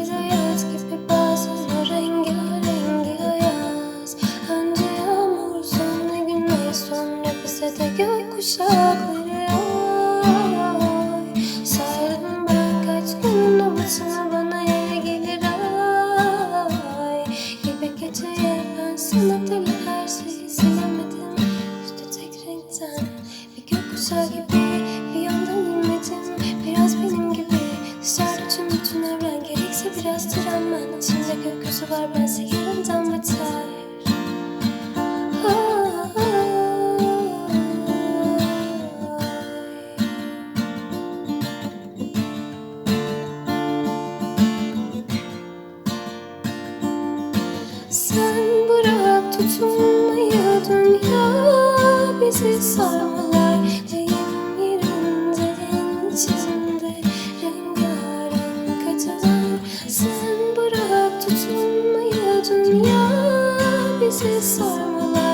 Sensiz hayat gibi bazen rengarengi ayaz Önce yağmur sonra güneş sonra bize de gök kuşakları. Ay Saydım ben kaç gün ama Kestiremem içinde gökyüzü var. Bense yerinden beter Sen bırak tutunmayı dünya bizi sarmalar Deyim yerinde çizim Christmas song will love.